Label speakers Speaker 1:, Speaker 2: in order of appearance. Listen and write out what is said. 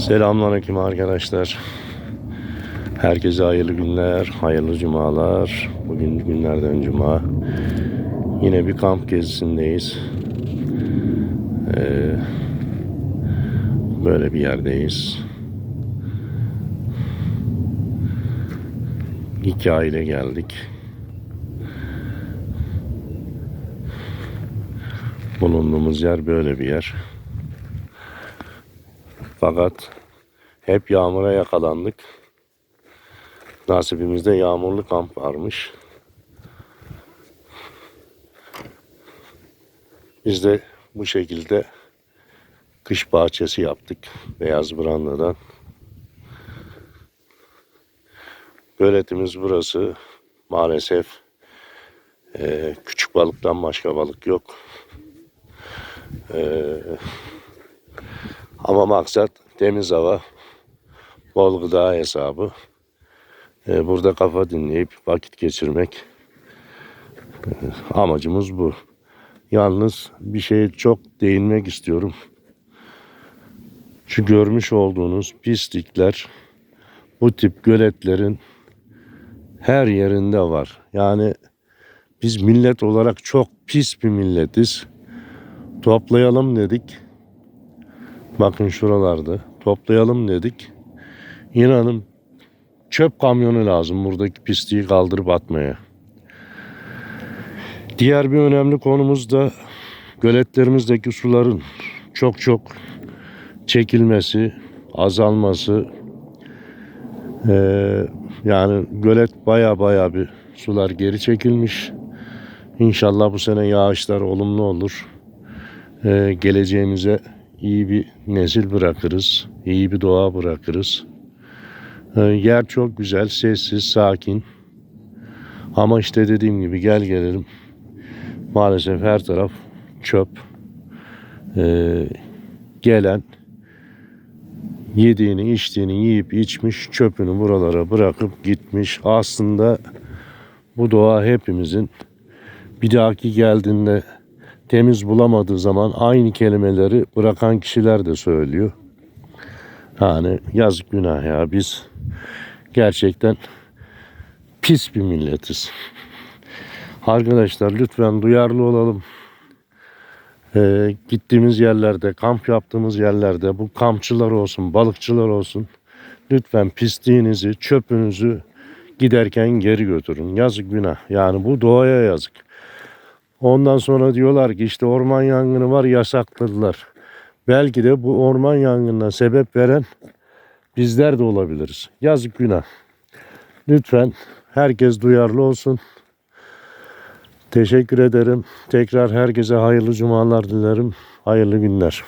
Speaker 1: Selamünaleyküm arkadaşlar. Herkese hayırlı günler, hayırlı cumalar. Bugün günlerden cuma. Yine bir kamp gezisindeyiz. Ee, böyle bir yerdeyiz. İki aile geldik. Bulunduğumuz yer böyle bir yer. Fakat hep yağmura yakalandık. Nasibimizde yağmurlu kamp varmış. Biz de bu şekilde kış bahçesi yaptık beyaz brandadan. Göletimiz burası. Maalesef eee, küçük balıktan başka balık yok. Eee ama maksat temiz hava, bol gıda hesabı. Ee, burada kafa dinleyip vakit geçirmek. Ee, amacımız bu. Yalnız bir şeye çok değinmek istiyorum. Şu görmüş olduğunuz pislikler bu tip göletlerin her yerinde var. Yani biz millet olarak çok pis bir milletiz. Toplayalım dedik. Bakın şuralarda toplayalım dedik. İnanın çöp kamyonu lazım buradaki pisliği kaldırıp atmaya. Diğer bir önemli konumuz da göletlerimizdeki suların çok çok çekilmesi, azalması. Ee, yani gölet baya baya bir sular geri çekilmiş. İnşallah bu sene yağışlar olumlu olur. Ee, geleceğimize iyi bir nesil bırakırız. iyi bir doğa bırakırız. Ee, yer çok güzel, sessiz, sakin. Ama işte dediğim gibi gel gelelim. Maalesef her taraf çöp. Ee, gelen yediğini, içtiğini yiyip içmiş, çöpünü buralara bırakıp gitmiş. Aslında bu doğa hepimizin bir dahaki geldiğinde temiz bulamadığı zaman aynı kelimeleri bırakan kişiler de söylüyor. Yani yazık günah ya biz gerçekten pis bir milletiz. Arkadaşlar lütfen duyarlı olalım. Ee, gittiğimiz yerlerde, kamp yaptığımız yerlerde bu kampçılar olsun, balıkçılar olsun lütfen pisliğinizi, çöpünüzü giderken geri götürün. Yazık günah. Yani bu doğaya yazık. Ondan sonra diyorlar ki işte orman yangını var yasakladılar. Belki de bu orman yangınına sebep veren bizler de olabiliriz. Yazık günah. Lütfen herkes duyarlı olsun. Teşekkür ederim. Tekrar herkese hayırlı cumalar dilerim. Hayırlı günler.